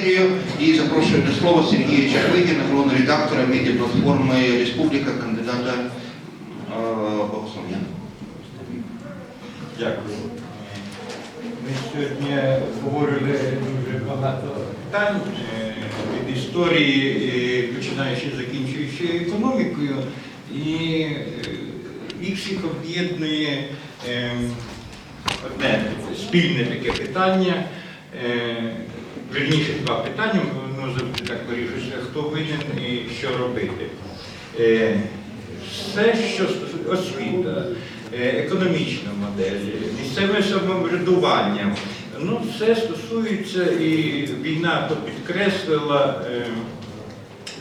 Валерію і запрошую до слова Сергія Чахвигіна, головного редактора медіаплатформи Республіка, кандидата е, Богослов'яна. Дякую. Ми сьогодні обговорили дуже багато питань е, від історії, е, починаючи закінчуючи економікою, і їх всіх об'єднує одне спільне таке питання. Вірніше два питання, воно завжди так вирішується, хто винен і що робити. Е, все, що освіта, е, економічна модель, місцеве самоврядування, ну все стосується і війна то підкреслила, е,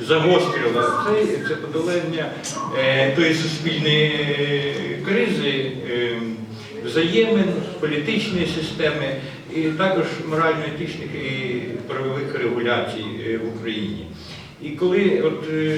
загострила це, це подолання е, тої суспільної е, кризи, е, взаємин, політичної системи і також морально-етичних і правових регуляцій е, в Україні. І коли от е,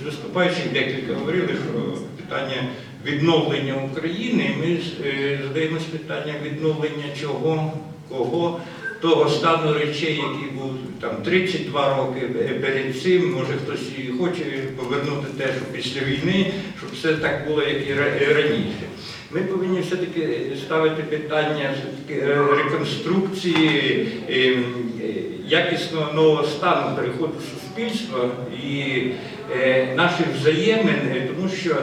з виступаючих декілька говорили, що питання відновлення України, ми е, задаємось питання відновлення чого, кого, того стану речей, який був там 32 роки перед цим, може хтось і хоче повернути те, що після війни, щоб все так було, як і раніше. Ми повинні все-таки ставити питання е, реконструкції ем, е, якісного нового стану переходу суспільства і е, наших взаємин, е, тому що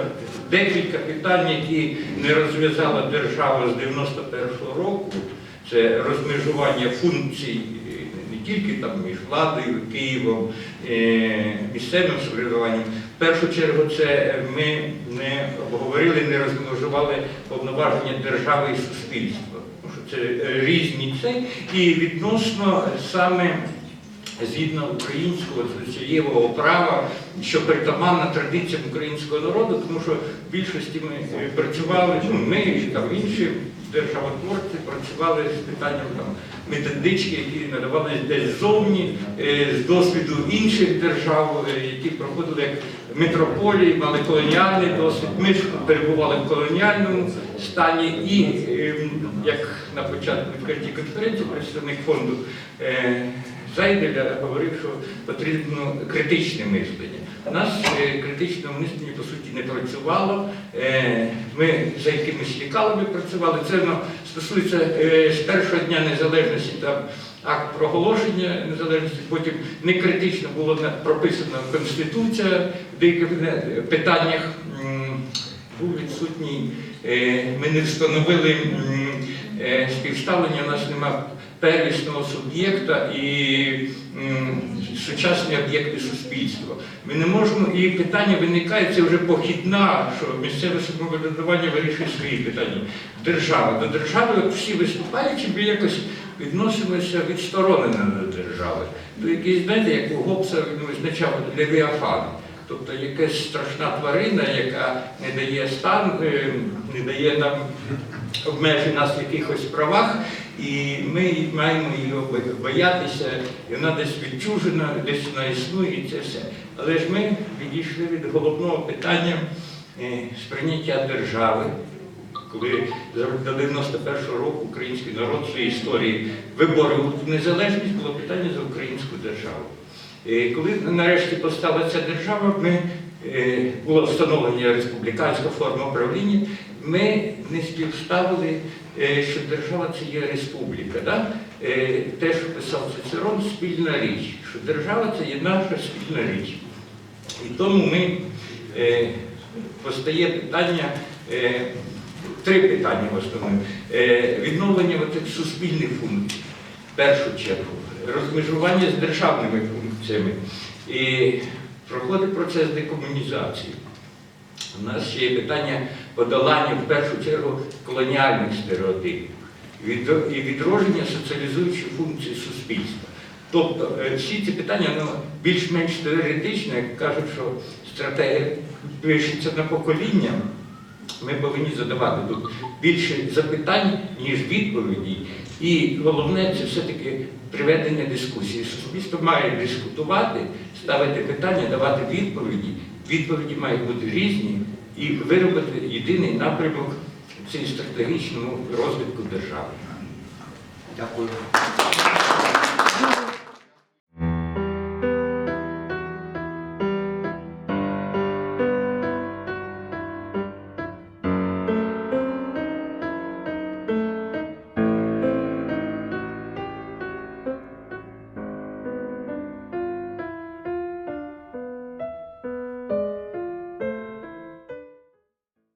декілька питань, які не розв'язала держава з 91-го року, це розмежування функцій е, не тільки там між владою, Києвом, е, місцевим самоврядуванням. Першу чергу це ми не обговорили, не розмежували повноваження держави і суспільства. Це різні це і відносно саме згідно українського звичаєвого права, що притаманна традиціям українського народу, тому що в більшості ми працювали, ну, ми там інші державотворці працювали з питанням там методички, які надавалися десь ззовні, е, з досвіду інших держав, е, які проходили як метрополії, мали колоніальний досвід. Ми ж перебували в колоніальному стані і, ем, як на початку відкритій конференції, представник фонду е, Зайделя говорив, що потрібно критичне мислення. У нас е, критичного мислення по суті не працювало. Е, Ми за якимись лікалами працювали. Це воно стосується е, з першого дня незалежності там акт проголошення незалежності, потім не критично було на- прописано Конституція в деяких питаннях. Був відсутній, ми не встановили співставлення, у нас немає первісного суб'єкта і сучасні об'єкти суспільства. Ми не можемо, і питання виникає, це вже похідна, що місцеве самоврядування вирішує свої питання. Держава. До держави всі виступаючи, ми якось відносимося відсторонено до держави. То якийсь, знаєте, як у Гоббса він визначав левіафан. Тобто якась страшна тварина, яка не дає стан, е, не дає нам обмежень нас в якихось правах, і ми маємо її боятися, і вона десь відчужена, десь вона існує, і це все. Але ж ми відійшли від головного питання е, сприйняття держави. Коли до 91-го року український народ в своїй історії виборив незалежність, було питання за українську державу. Е, Коли нарешті постала ця держава, ми е, було встановлення республіканська форма правління, ми не співставили, е, що держава це є республіка. Да? Е, Те, що писав Цицерон, спільна річ, що держава це є наша спільна річ. І тому ми постає питання, три питання в основному. Відновлення суспільних функцій, в першу чергу, розмежування з державними функціями. І проходить процес декомунізації. У нас є питання подолання в першу чергу колоніальних стереотипів і відродження соціалізуючої функції суспільства. Тобто е, всі ці питання ну, більш-менш теоретичні, як кажуть, що стратегія пишеться на покоління. Ми повинні задавати тут більше запитань, ніж відповідей. І головне це все-таки приведення дискусії. Суспільство має дискутувати, ставити питання, давати відповіді. Відповіді мають бути різні і виробити єдиний напрямок в цій стратегічному розвитку держави. Дякую.